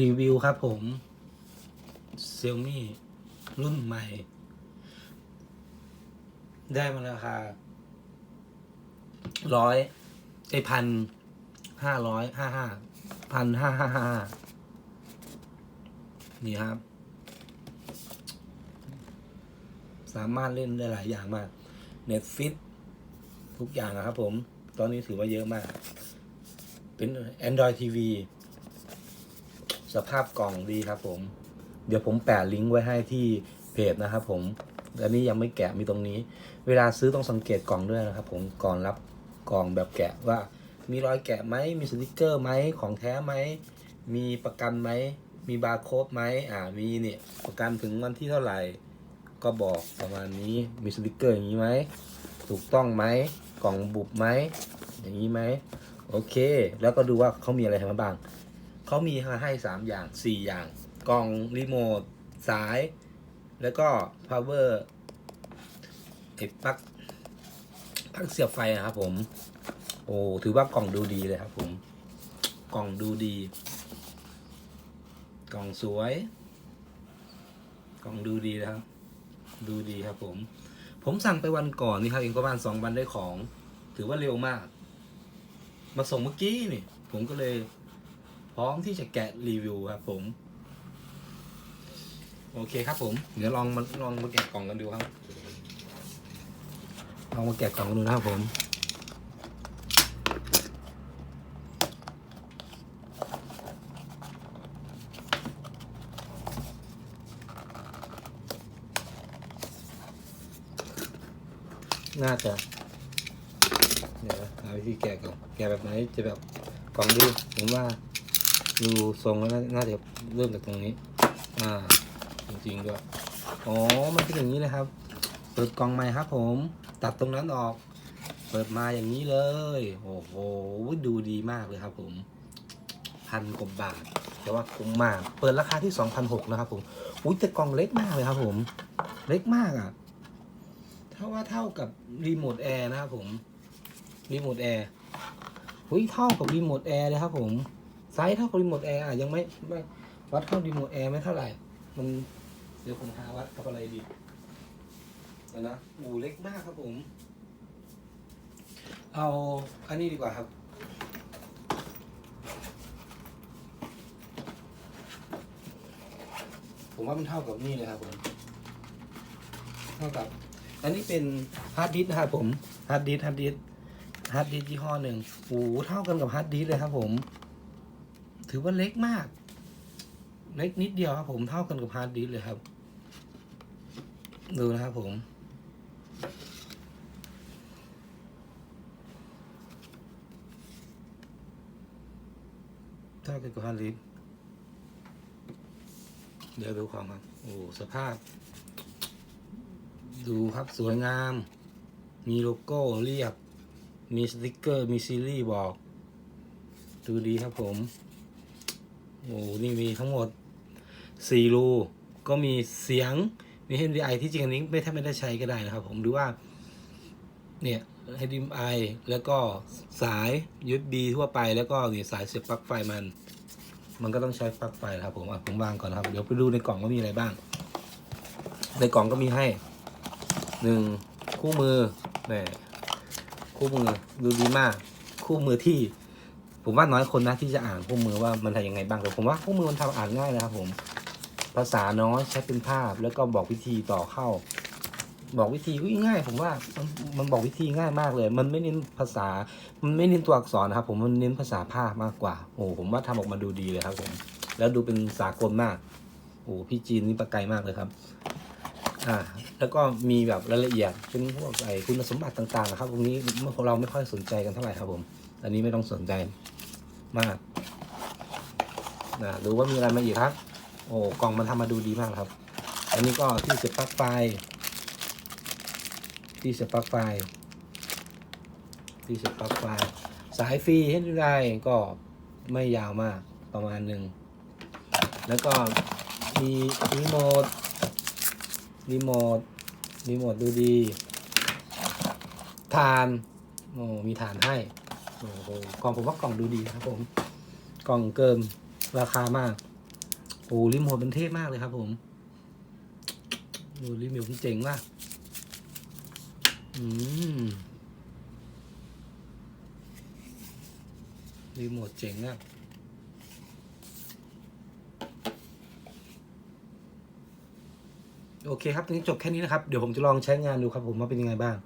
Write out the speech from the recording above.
รีวิวครับผมเซลมี่รุ่นใหม่ ได้มาราคาร้อยไอพันห้าร้อยห้าห้าพันห้าห้าห้านี่ครับ สามารถเล่นได้หลายอย่างมาก Netflix ทุกอย่างอะครับผม ตอนนี้ถือว่าเยอะมาก เป็น Android TV สภาพกล่องดีครับผม เดี๋ยวผมแปะลิงก์ไว้ให้ที่เพจนะครับผม อันนี้ยังไม่แกะมีตรงนี้ เวลาซื้อต้องสังเกตกล่องด้วยนะครับผมก่อนรับกล่องแบบแกะว่า มีรอยแกะไหมมีสติกเกอร์ไหมของแท้ไหมมีประกันไหมมีบาร์โค้ดไหมอ่ามีเนี่ยประกันถึงวันที่เท่าไหร่ ก็บอกประมาณนี้มีสติกเกอร์อย่างนี้ไหมถูกต้องไหมกล่องบุบไหมอย่างนี้ไหมโอเค แล้วก็ดูว่าเขามีอะไรให้มาบ้าง เขามีมาให้สามอย่างสี่อย่าง กล่องรีโมทสาย แล้วก็ power ไอ้ปลั๊กปลั๊กเสียบไฟนะครับผม โอ้ถือว่ากล่องดูดีเลยครับผม กล่องดูดี กล่องสวย กล่องดูดีนะครับ ดูดีครับผม ผมสั่งไปวันก่อนนี่ครับเองประมาณสองวันได้ของ ถือว่าเร็วมาก มาส่งเมื่อกี้นี่ ผมก็เลย พร้อมที่จะแกะรีวิวครับผม โอเคครับผม เดี๋ยวลองมาลองมาแกะกล่องกันดูครับ ลองมาแกะกล่องกันดูนะครับผมน่าจะเดี๋ยวหาวิธีแกะก่อนแกะแบบไหนจะแบบกล่องดีผมว่า ดูทรงแล้วน่าน่าจะเริ่มจากตรงนี้ อ่า จริงๆด้วยอ๋อมันเป็นอย่างนี้เลยครับ เปิดกล่องใหม่ครับ ผม ตัดตรงนั้นออก เปิดมาอย่างนี้เลย โอ้โห ดูดีมากเลยครับ ผมพันกว่าบาท แต่ว่าคุ้มมาก เปิดราคาที่สองพันหกนะครับ ผม อุ้ยแต่กล่องเล็กมากเลยครับ ผม เล็กมากอะถ้าว่าเท่ากับรีโมทแอร์นะครับผม รีโมทแอร์อุ้ยเท่ากับรีโมทแอร์เลยครับผม ไซส์เท่ากับรีโมทแอร์อะยังไม่ไม่วัดเท่ารีโมทแอร์ไม่เท่าไหร่ มันเดี๋ยวผมหาวัดกับอะไรดีเดี๋ยวนะอูเล็กมากครับผม เอาอันนี้ดีกว่าครับผมว่ามันเท่ากับนี่เลยครับผม เท่ากับ อันนี้เป็นฮาร์ดดิสก์นะครับผม ฮาร์ดดิสฮาร์ดดิสฮาร์ดดิสยี่ห้อหนึ่งโอ้เท่ากันกับฮาร์ดดิสเลยครับผม ถือว่าเล็กมาก เล็กนิดเดียวครับผมเท่ากันกับฮาร์ดดิสเลยครับ ดูนะครับผมเท่ากันกับฮาร์ดดิสเดี๋ยวดูของครับ โอ้สภาพ ดูครับสวยงาม มีโลโก้เรียบ มีสติกเกอร์ มีซีรีส์บอก ดูดีครับผม โอ้นี่มีทั้งหมดสี่รูก็มีเสียงมี HDMI ที่จริงอันนี้ไม่แทบไม่ได้ใช้ก็ได้นะครับ ผมหรือว่าเนี่ย HDMI แล้วก็สาย USB ทั่วไปแล้วก็นี่สายเสียบปลั๊กไฟมัน มันก็ต้องใช้ปลั๊กไฟนะครับผมอะผมวางก่อนนะครับ เดี๋ยวไปดูในกล่องว่ามีอะไรบ้าง ในกล่องก็มีให้หนึ่งคู่มือแหมคู่มือดูดีมาก คู่มือที่ ผมว่าน้อยคนนะที่จะอ่านคู่มือว่ามันทำยังไงบ้างแต่ผมว่าคู่มือมันทำอ่านง่ายนะครับ ผม ภาษาน้อยใช้เป็นภาพ แล้วก็บอกวิธีต่อเข้า บอกวิธีอุ๊ยง่าย ผมว่ามันมันบอกวิธีง่ายมากเลย มันไม่เน้นภาษา มันไม่เน้นตัวอักษรนะครับ ผมมันเน้นภาษาภาพมากกว่า โอ้ผมว่าทำออกมาดูดีเลยครับ ผม แล้วดูเป็นสากลมากโอ้พี่จีนนี่ประไกลมากเลยครับ อ่าแล้วก็มีแบบรายละเอียดเป็นพวกไอ้คุณสมบัติต่างๆนะครับตรงนี้เราไม่ค่อยสนใจกันเท่าไหร่ครับผม อันนี้ไม่ต้องสนใจมากนะดูว่ามีอะไรมาอีกครับ โอ้กล่องมันทำมาดูดีมากครับ อันนี้ก็ที่เสียบปลั๊กไฟ ที่เสียบปลั๊กไฟ ที่เสียบปลั๊กไฟ สายฟรีให้ได้ก็ไม่ยาวมากประมาณหนึ่ง แล้วก็มีรีโมท รีโมทรีโมทดูดีฐานโอ้มีฐานให้โอ้โหกล่องผมว่ากล่องดูดีครับ ผม กล่องเกินราคามากโอ้รีโมทมันเท่มากเลยครับ ผมโอ้รีโมทมันเจ๋งมากอืมรีโมทเจ๋งอะ โอเคครับตอนนี้จบแค่นี้นะครับ เดี๋ยวผมจะลองใช้งานดูครับผมว่าเป็นยังไงบ้าง